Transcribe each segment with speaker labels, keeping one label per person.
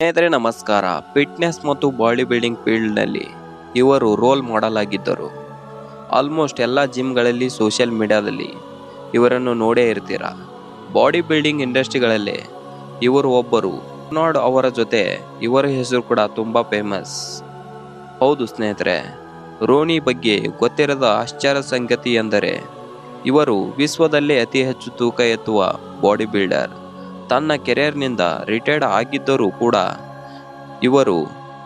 Speaker 1: ಸ್ನೇಹಿತರೆ, ನಮಸ್ಕಾರ. ಫಿಟ್ನೆಸ್ ಮತ್ತು ಬಾಡಿ ಬಿಲ್ಡಿಂಗ್ ಫೀಲ್ಡ್ನಲ್ಲಿ ಇವರು ರೋಲ್ ಮಾಡೆಲ್ ಆಗಿದ್ದರು ಆಲ್ಮೋಸ್ಟ್ ಎಲ್ಲ ಜಿಮ್ಗಳಲ್ಲಿ, ಸೋಷಿಯಲ್ ಮೀಡಿಯಾದಲ್ಲಿ ಇವರನ್ನು ನೋಡೇ ಇರ್ತೀರ? ಬಾಡಿ ಬಿಲ್ಡಿಂಗ್ ಇಂಡಸ್ಟ್ರಿಗಳಲ್ಲಿ ಇವರು ಒಬ್ಬರು. ನಾಡ್ ಅವರ ಜೊತೆ ಇವರ ಹೆಸರು ಕೂಡ ತುಂಬ ಫೇಮಸ್. ಹೌದು ಸ್ನೇಹಿತರೆ, ರೋನಿ ಬಗ್ಗೆ ಗೊತ್ತಿರದ ಆಶ್ಚರ್ಯ ಸಂಗತಿ ಎಂದರೆ, ಇವರು ವಿಶ್ವದಲ್ಲೇ ಅತಿ ಹೆಚ್ಚು ತೂಕ ಎತ್ತುವ ಬಾಡಿ ಬಿಲ್ಡರ್ ತನ್ನ ಕೆರಿಯರ್ನಿಂದ ರಿಟೈರ್ಡ್ ಆಗಿದ್ದರೂ ಕೂಡ ಇವರು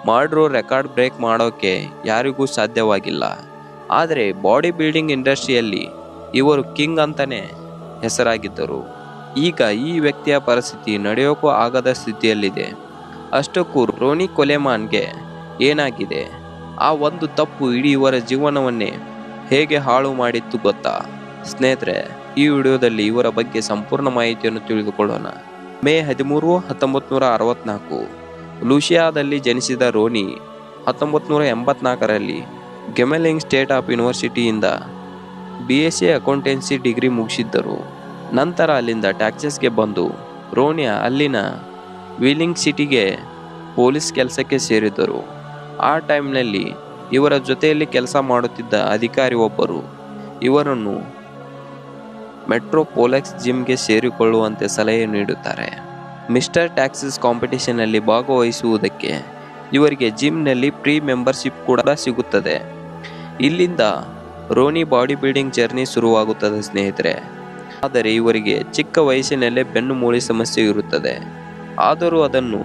Speaker 1: ಮಾಡಿರೋ ರೆಕಾರ್ಡ್ ಬ್ರೇಕ್ ಮಾಡೋಕ್ಕೆ ಯಾರಿಗೂ ಸಾಧ್ಯವಾಗಿಲ್ಲ. ಆದರೆ ಬಾಡಿ ಬಿಲ್ಡಿಂಗ್ ಇಂಡಸ್ಟ್ರಿಯಲ್ಲಿ ಇವರು ಕಿಂಗ್ ಅಂತಲೇ ಹೆಸರಾಗಿದ್ದರು. ಈಗ ಈ ವ್ಯಕ್ತಿಯ ಪರಿಸ್ಥಿತಿ ನಡೆಯೋಕ್ಕೂ ಆಗದ ಸ್ಥಿತಿಯಲ್ಲಿದೆ. ಅಷ್ಟಕ್ಕೂ ರೋನಿ ಕೊಲೆಮಾನ್ಗೆ ಏನಾಗಿದೆ? ಆ ಒಂದು ತಪ್ಪು ಇಡೀ ಇವರ ಜೀವನವನ್ನೇ ಹೇಗೆ ಹಾಳು ಮಾಡಿತ್ತು ಗೊತ್ತಾ? ಸ್ನೇಹಿತರೆ, ಈ ವಿಡಿಯೋದಲ್ಲಿ ಇವರ ಬಗ್ಗೆ ಸಂಪೂರ್ಣ ಮಾಹಿತಿಯನ್ನು ತಿಳಿದುಕೊಳ್ಳೋಣ. ಮೇ ಹದಿಮೂರು ಹತ್ತೊಂಬತ್ತು ನೂರ ಅರವತ್ನಾಲ್ಕು ಲೂಷಿಯಾದಲ್ಲಿ ಜನಿಸಿದ ರೋನಿ ಹತ್ತೊಂಬತ್ತು ನೂರ ಎಂಬತ್ನಾಲ್ಕರಲ್ಲಿ Grambling state of ಯೂನಿವರ್ಸಿಟಿಯಿಂದ B S C accountancy degree ಮುಗಿಸಿದ್ದರು. ನಂತರ ಅಲ್ಲಿಂದ ಟ್ಯಾಕ್ಸಸ್ಗೆ ಬಂದು ರೋನಿಯ ಅಲ್ಲಿನ ವೀಲಿಂಗ್ ಸಿಟಿಗೆ ಪೊಲೀಸ್ ಕೆಲಸಕ್ಕೆ ಸೇರಿದ್ದರು. ಆ ಟೈಮ್ನಲ್ಲಿ ಇವರ ಜೊತೆಯಲ್ಲಿ ಕೆಲಸ ಮಾಡುತ್ತಿದ್ದ ಅಧಿಕಾರಿ ಒಬ್ಬರು ಇವರನ್ನು ಮೆಟ್ರೋಪೋಲೆಕ್ಸ್ ಜಿಮ್ಗೆ ಸೇರಿಕೊಳ್ಳುವಂತೆ ಸಲಹೆ ನೀಡುತ್ತಾರೆ. ಮಿಸ್ಟರ್ ಟ್ಯಾಕ್ಸಿಸ್ ಕಾಂಪಿಟೇಷನ್ನಲ್ಲಿ ಭಾಗವಹಿಸುವುದಕ್ಕೆ ಇವರಿಗೆ ಜಿಮ್ನಲ್ಲಿ ಪ್ರೀ ಮೆಂಬರ್ಶಿಪ್ ಕೂಡ ಸಿಗುತ್ತದೆ. ಇಲ್ಲಿಂದ ರೋನಿ ಬಾಡಿ ಬಿಲ್ಡಿಂಗ್ ಜರ್ನಿ ಶುರುವಾಗುತ್ತದೆ ಸ್ನೇಹಿತರೆ. ಆದರೆ ಇವರಿಗೆ ಚಿಕ್ಕ ವಯಸ್ಸಿನಲ್ಲೇ ಬೆನ್ನು ಮೂಳೆ ಸಮಸ್ಯೆ ಇರುತ್ತದೆ. ಆದರೂ ಅದನ್ನು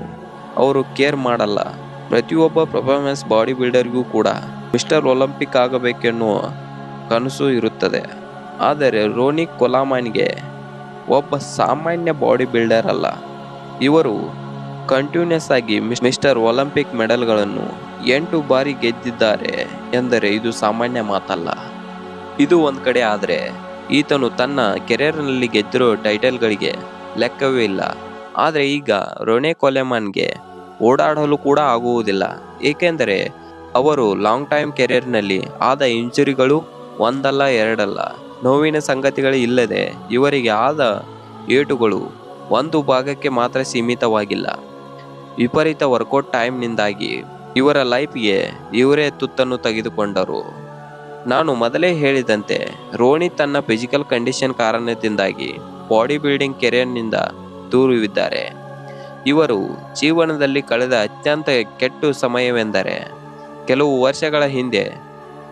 Speaker 1: ಅವರು ಕೇರ್ ಮಾಡಲ್ಲ. ಪ್ರತಿಯೊಬ್ಬ ಪರ್ಫಾರ್ಮೆನ್ಸ್ ಬಾಡಿ ಬಿಲ್ಡರ್ಗೂ ಕೂಡ ಮಿಸ್ಟರ್ ಒಲಿಂಪಿಕ್ ಆಗಬೇಕೆನ್ನುವ ಕನಸು ಇರುತ್ತದೆ. ಆದರೆ ರೋನಿ ಕೊಲಾಮನ್ಗೆ ಒಬ್ಬ ಸಾಮಾನ್ಯ ಬಾಡಿ ಬಿಲ್ಡರ್ ಅಲ್ಲ. ಇವರು ಕಂಟಿನ್ಯೂಸ್ ಆಗಿ ಮಿಸ್- ಮಿಸ್ಟರ್ ಒಲಿಂಪಿಕ್ ಮೆಡಲ್ಗಳನ್ನು ಎಂಟು ಬಾರಿ ಗೆದ್ದಿದ್ದಾರೆ ಎಂದರೆ ಇದು ಸಾಮಾನ್ಯ ಮಾತಲ್ಲ. ಇದು ಒಂದು ಕಡೆ ಆದರೆ ಈತನು ತನ್ನ ಕೆರಿಯರ್ನಲ್ಲಿ ಗೆದ್ದಿರೋ ಟೈಟಲ್ಗಳಿಗೆ ಲೆಕ್ಕವೇ ಇಲ್ಲ. ಆದರೆ ಈಗ ರೊನೆ ಕೊಲೆಮಾನ್ಗೆ ಓಡಾಡಲು ಕೂಡ ಆಗುವುದಿಲ್ಲ. ಏಕೆಂದರೆ ಅವರು ಲಾಂಗ್ ಟೈಮ್ ಕೆರಿಯರ್ನಲ್ಲಿ ಆದ ಇಂಜುರಿಗಳು ಒಂದಲ್ಲ ಎರಡಲ್ಲ. ನೋವಿನ ಸಂಗತಿಗಳು ಇಲ್ಲದೆ ಇವರಿಗೆ ಆದ ಏಟುಗಳು ಒಂದು ಭಾಗಕ್ಕೆ ಮಾತ್ರ ಸೀಮಿತವಾಗಿಲ್ಲ. ವಿಪರೀತ ವರ್ಕೌಟ್ ಟೈಮ್ನಿಂದಾಗಿ ಇವರ ಲೈಫ್ಗೆ ಇವರೇ ತುತ್ತನ್ನು ತೆಗೆದುಕೊಂಡರು. ನಾನು ಮೊದಲೇ ಹೇಳಿದಂತೆ, ರೋಣಿ ತನ್ನ ಫಿಸಿಕಲ್ ಕಂಡೀಷನ್ ಕಾರಣದಿಂದಾಗಿ ಬಾಡಿ ಬಿಲ್ಡಿಂಗ್ ಕೆರಿಯರ್ನಿಂದ ದೂರವಿದ್ದಾರೆ. ಇವರು ಜೀವನದಲ್ಲಿ ಕಳೆದ ಅತ್ಯಂತ ಕೆಟ್ಟು ಸಮಯವೆಂದರೆ, ಕೆಲವು ವರ್ಷಗಳ ಹಿಂದೆ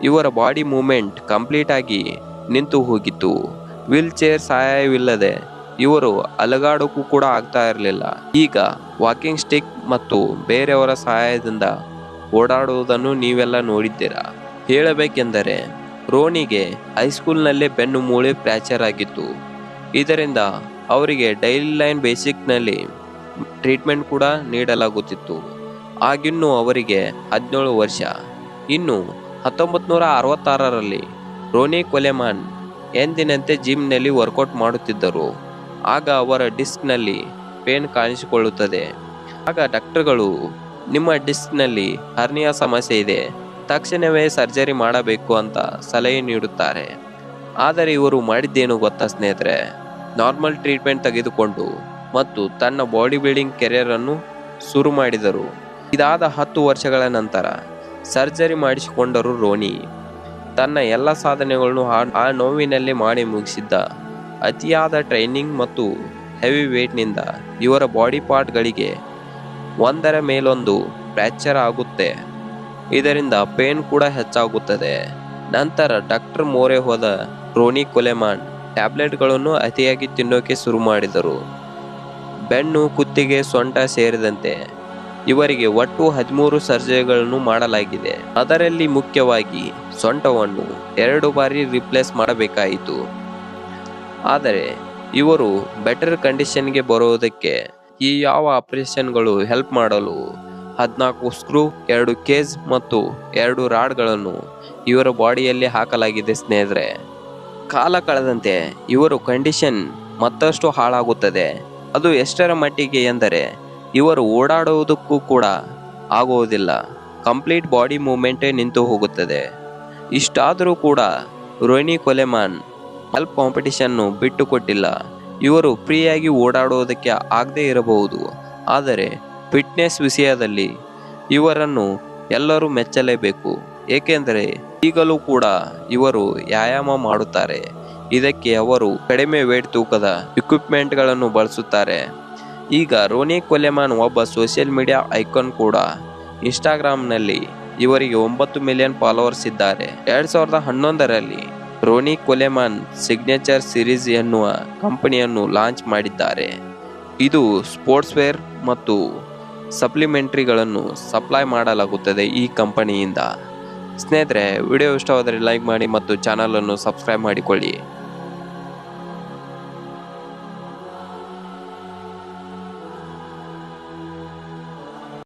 Speaker 1: ಇವರ ಬಾಡಿ ಮೂಮೆಂಟ್ ಕಂಪ್ಲೀಟ್ ಆಗಿ ನಿಂತು ಹೋಗಿತ್ತು. ವೀಲ್ ಚೇರ್ ಸಹಾಯವಿಲ್ಲದೆ ಇವರು ಅಲಗಾಡೋಕ್ಕೂ ಕೂಡ ಆಗ್ತಾ ಇರಲಿಲ್ಲ. ಈಗ ವಾಕಿಂಗ್ ಸ್ಟಿಕ್ ಮತ್ತು ಬೇರೆಯವರ ಸಹಾಯದಿಂದ ಓಡಾಡುವುದನ್ನು ನೀವೆಲ್ಲ ನೋಡಿದ್ದೀರಾ? ಹೇಳಬೇಕೆಂದರೆ, ರೋನಿಗೆ ಹೈಸ್ಕೂಲ್ನಲ್ಲೇ ಬೆನ್ನು ಮೂಳೆ ಫ್ರ್ಯಾಕ್ಚರ್ ಆಗಿತ್ತು. ಇದರಿಂದ ಅವರಿಗೆ ಡೈಲಿ ಲೈನ್ ಬೇಸಿಕ್ನಲ್ಲಿ ಟ್ರೀಟ್ಮೆಂಟ್ ಕೂಡ ನೀಡಲಾಗುತ್ತಿತ್ತು. ಆಗಿನ್ನೂ ಅವರಿಗೆ ಹದಿನೇಳು ವರ್ಷ. ಇನ್ನು ಹತ್ತೊಂಬತ್ತು ನೂರ ಅರವತ್ತಾರರಲ್ಲಿ ರೋನಿ ಕೊಲೆಮಾನ್ ಎಂದಿನಂತೆ ಜಿಮ್ನಲ್ಲಿ ವರ್ಕೌಟ್ ಮಾಡುತ್ತಿದ್ದರು. ಆಗ ಅವರ ಡಿಸ್ಕ್ನಲ್ಲಿ ಪೇನ್ ಕಾಣಿಸಿಕೊಳ್ಳುತ್ತದೆ. ಆಗ ಡಾಕ್ಟರ್ಗಳು, ನಿಮ್ಮ ಡಿಸ್ಕ್ನಲ್ಲಿ ಹರ್ನಿಯಾ ಸಮಸ್ಯೆ ಇದೆ, ತಕ್ಷಣವೇ ಸರ್ಜರಿ ಮಾಡಬೇಕು ಅಂತ ಸಲಹೆ ನೀಡುತ್ತಾರೆ. ಆದರೆ ಇವರು ಮಾಡಿದ್ದೇನು ಗೊತ್ತಾ ಸ್ನೇಹಿತರೆ? ನಾರ್ಮಲ್ ಟ್ರೀಟ್ಮೆಂಟ್ ತೆಗೆದುಕೊಂಡು ಮತ್ತು ತನ್ನ ಬಾಡಿ ಬಿಲ್ಡಿಂಗ್ ಕೆರಿಯರನ್ನು ಶುರು ಮಾಡಿದರು. ಇದಾದ ಹತ್ತು ವರ್ಷಗಳ ನಂತರ ಸರ್ಜರಿ ಮಾಡಿಸಿಕೊಂಡರು ರೋನಿ. ತನ್ನ ಎಲ್ಲ ಸಾಧನೆಗಳನ್ನು ಆ- ನೋವಿನಲ್ಲಿ ಮಾಡಿ ಮುಗಿಸಿದ್ದ. ಅತಿಯಾದ ಟ್ರೈನಿಂಗ್ ಮತ್ತು ಹೆವಿ ವೇಟ್ನಿಂದ ಇವರ ಬಾಡಿ ಪಾರ್ಟ್ಗಳಿಗೆ ಒಂದರ ಮೇಲೊಂದು ಫ್ರ್ಯಾಕ್ಚರ್ ಆಗುತ್ತೆ. ಇದರಿಂದ ಪೇನ್ ಕೂಡ ಹೆಚ್ಚಾಗುತ್ತದೆ. ನಂತರ ಡಾಕ್ಟರ್ ಮೋರೆ ಹೋದ ರೋನಿ ಕೊಲೆಮಾನ್ ಟ್ಯಾಬ್ಲೆಟ್ಗಳನ್ನು ಅತಿಯಾಗಿ ತಿನ್ನೋಕೆ ಶುರು ಮಾಡಿದರು. ಬೆನ್ನು, ಕುತ್ತಿಗೆ, ಸೊಂಟ ಸೇರಿದಂತೆ ಇವರಿಗೆ ಒಟ್ಟು ಹದಿಮೂರು ಸರ್ಜರಿಗಳನ್ನು ಮಾಡಲಾಗಿದೆ. ಅದರಲ್ಲಿ ಮುಖ್ಯವಾಗಿ ಸೊಂಟವನ್ನು ಎರಡು ಬಾರಿ ರಿಪ್ಲೇಸ್ ಮಾಡಬೇಕಾಯಿತು. ಆದರೆ, ಇವರು ಬೆಟರ್ ಕಂಡೀಷನ್ಗೆ ಬರುವುದಕ್ಕೆ ಈ ಯಾವ ಆಪರೇಷನ್ಗಳು ಹೆಲ್ಪ್ ಮಾಡಲು ಹದಿನಾಲ್ಕು ಸ್ಕ್ರೂ, ಎರಡು ಕೇಜ್ ಮತ್ತು ಎರಡು ರಾಡ್ಗಳನ್ನು ಇವರ ಬಾಡಿಯಲ್ಲಿ ಹಾಕಲಾಗಿದೆ ಸ್ನೇಹಿತರೆ. ಕಾಲ ಕಳೆದಂತೆ ಇವರು ಕಂಡೀಷನ್ ಮತ್ತಷ್ಟು ಹಾಳಾಗುತ್ತದೆ. ಅದು ಎಷ್ಟರ ಮಟ್ಟಿಗೆ ಎಂದರೆ ಇವರು ಓಡಾಡುವುದಕ್ಕೂ ಕೂಡ ಆಗುವುದಿಲ್ಲ. ಕಂಪ್ಲೀಟ್ ಬಾಡಿ ಮೂಮೆಂಟೇ ನಿಂತು ಹೋಗುತ್ತದೆ. ಇಷ್ಟಾದರೂ ಕೂಡ ರೋಹಿಣಿ ಕೊಲೆಮಾನ್ ಹೆಲ್ಪ್ ಕಾಂಪಿಟಿಷನ್ನು ಬಿಟ್ಟುಕೊಟ್ಟಿಲ್ಲ. ಇವರು ಫ್ರೀಯಾಗಿ ಓಡಾಡುವುದಕ್ಕೆ ಆಗದೇ ಇರಬಹುದು. ಆದರೆ ಫಿಟ್ನೆಸ್ ವಿಷಯದಲ್ಲಿ ಇವರನ್ನು ಎಲ್ಲರೂ ಮೆಚ್ಚಲೇಬೇಕು. ಏಕೆಂದರೆ ಈಗಲೂ ಕೂಡ ಇವರು ವ್ಯಾಯಾಮ ಮಾಡುತ್ತಾರೆ. ಇದಕ್ಕೆ ಅವರು ಕಡಿಮೆ ವೇಟ್ ತೂಕದ ಇಕ್ವಿಪ್ಮೆಂಟ್ಗಳನ್ನು ಬಳಸುತ್ತಾರೆ. ಈಗ ರೋನಿ ಕೊಲೆಮಾನ್ ಒಬ್ಬ ಸೋಷಿಯಲ್ ಮೀಡಿಯಾ ಐಕಾನ್ ಕೂಡ ಇನ್ಸ್ಟಾಗ್ರಾಮ್ನಲ್ಲಿ ಇವರಿಗೆ ಒಂಬತ್ತು ಮಿಲಿಯನ್ ಫಾಲೋವರ್ಸ್ ಇದ್ದಾರೆ. ಎರಡ್ ಸಾವಿರದ ಹನ್ನೊಂದರಲ್ಲಿ ರೋನಿ ಕೊಲೆಮಾನ್ ಸಿಗ್ನೇಚರ್ ಸಿರೀಸ್ ಎನ್ನುವ ಕಂಪನಿಯನ್ನು ಲಾಂಚ್ ಮಾಡಿದ್ದಾರೆ. ಇದು ಸ್ಪೋರ್ಟ್ಸ್ ವೇರ್ ಮತ್ತು ಸಪ್ಲಿಮೆಂಟ್ರಿಗಳನ್ನು ಸಪ್ಲೈ ಮಾಡಲಾಗುತ್ತದೆ ಈ ಕಂಪನಿಯಿಂದ. ಸ್ನೇಹಿತರೆ, ವಿಡಿಯೋ ಇಷ್ಟವಾದರೆ ಲೈಕ್ ಮಾಡಿ ಮತ್ತು ಚಾನಲನ್ನು ಸಬ್ಸ್ಕ್ರೈಬ್ ಮಾಡಿಕೊಳ್ಳಿ.